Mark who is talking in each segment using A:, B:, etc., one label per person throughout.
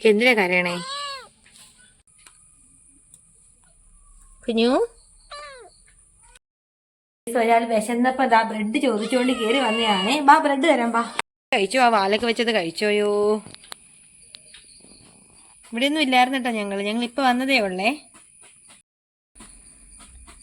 A: എന്തിനാ കരയണേ? കുഞ്ഞു? ഒരാൾ വിശന്നപ്പോ ദാ ബ്രെഡ് ചോദിച്ചുകൊണ്ട് കേറി വന്നതാണ് ബാ ബ്രെഡ് തരാം ബാ. കഴിച്ചോ ആ വാലൊക്കെ വെച്ചത് കഴിച്ചോയോ? ഇവിടെ ഒന്നും ഇല്ലായിരുന്നു കേട്ടോ ഞങ്ങൾ ഞങ്ങൾ ഇപ്പൊ വന്നതേ ഉള്ളേ.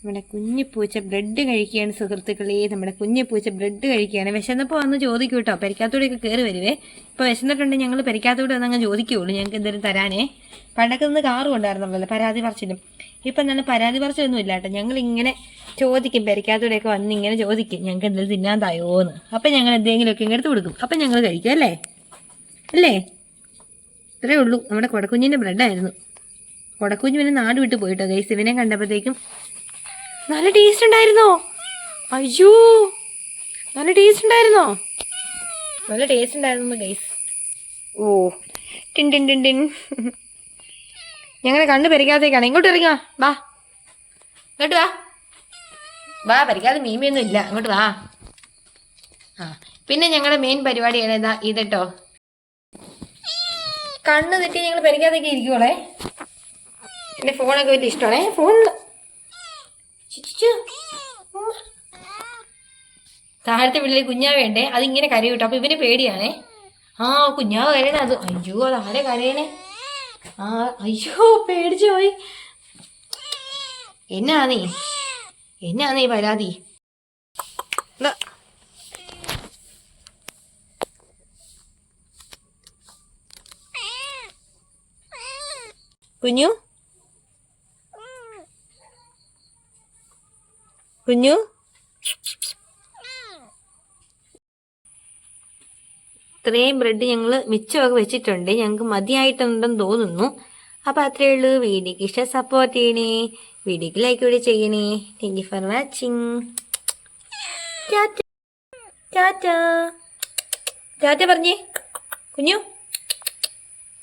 A: നമ്മുടെ കുഞ്ഞു പൂച്ച ബ്രെഡ് കഴിക്കുകയാണ് സുഹൃത്തുക്കളെ. നമ്മുടെ കുഞ്ഞു പൂച്ച ബ്രെഡ് കഴിക്കുകയാണ്. വിശന്നപ്പോൾ വന്ന് ചോദിക്കൂ കേട്ടോ. പെരിക്കാത്തൂടെയൊക്കെ കയറി വരുവേ. ഇപ്പോൾ വിശന്നിട്ടുണ്ടെങ്കിൽ ഞങ്ങൾ പെരിക്കാത്തൂടെ വന്ന് അങ്ങ് ചോദിക്കുകയുള്ളൂ. ഞങ്ങൾക്ക് എന്തെങ്കിലും തരാനേ. പണ്ടൊക്കെ നിന്ന് കാറും ഉണ്ടായിരുന്നുള്ളല്ലോ പരാതി പറച്ചിലും. ഇപ്പം എന്താണ്? പരാതി പറച്ചിലൊന്നും ഇല്ല കേട്ടോ. ഞങ്ങൾ ഇങ്ങനെ ചോദിക്കും. പെരിക്കാത്തൂടെയൊക്കെ വന്ന് ഇങ്ങനെ ചോദിക്കും. ഞങ്ങൾക്ക് എന്തെങ്കിലും തിന്നാൻ തായോന്ന് അപ്പം ഞങ്ങൾ എന്തെങ്കിലുമൊക്കെ ഇങ്ങനെ എടുത്ത് കൊടുക്കും. അപ്പം ഞങ്ങൾ കഴിക്കും അല്ലേ? അല്ലേ? ഇത്രയേ ഉള്ളൂ. നമ്മുടെ കൊടക്കുഞ്ഞിന്റെ ബ്രെഡായിരുന്നു. കൊടക്കുഞ്ഞ് പിന്നെ നാട് വിട്ട് പോയിട്ടോ. ഗൈസ് ഇവനെ കണ്ടപ്പോഴത്തേക്കും നല്ല ടേസ്റ്റ് ഉണ്ടായിരുന്നോ? അയ്യോ നല്ല ടേസ്റ്റ് ഉണ്ടായിരുന്നോ? നല്ല ടേസ്റ്റ് ഉണ്ടായിരുന്നു ഗൈസ് ഓ ടിൻ ടിൻ ടിൻ ടിൻ. ഞങ്ങളെ കണ്ണ് പരിക്കാത്തേക്കാണ് ഇങ്ങോട്ട് ഇറങ്ങാ വാ. ഇങ്ങോട്ട് വാ. വാ പരിക്കാതെ മീമിയൊന്നും ഇല്ല. അങ്ങോട്ട് വാ. ആ പിന്നെ ഞങ്ങളുടെ മെയിൻ പരിപാടിയാണ് ഇതാ ഇതട്ടോ. കണ്ണ് തെറ്റി ഞങ്ങൾ പരിക്കാതൊക്കെ ഇരിക്കുവോളെ എന്റെ ഫോണൊക്കെ വലിയ ഇഷ്ടമാണേ. ഉമ്മ. താഴത്തെ വീട്ടിൽ കുഞ്ഞാവ് വേണ്ടേ അതിങ്ങനെ കരയൂട്ടോ അപ്പൊ ഇവന് പേടിയാണേ. ആ കുഞ്ഞാവ് കരയണേ. അത് അയ്യോ അത് ആരെ കരയണേ? ആ അയ്യോ പേടിച്ചു പോയി. എന്നാ നീ? എന്നാ നീ പരാതി? കുഞ്ഞു? കുഞ്ഞു? ഇത്രയും ബ്രെഡ് ഞങ്ങൾ മിച്ചമൊക്കെ വെച്ചിട്ടുണ്ട്. ഞങ്ങൾക്ക് മതിയായിട്ടുണ്ടെന്ന് തോന്നുന്നു. അപ്പോൾ അത്രയേ ഉള്ളൂ. വീഡിയോക്ക് ഇഷ്ടം സപ്പോർട്ട് ചെയ്യണേ. വീഡിയോക്ക് ലൈക്ക് കൂടി ചെയ്യണേ. Thank you for watching tata tata tata പറഞ്ഞേ. കുഞ്ഞു?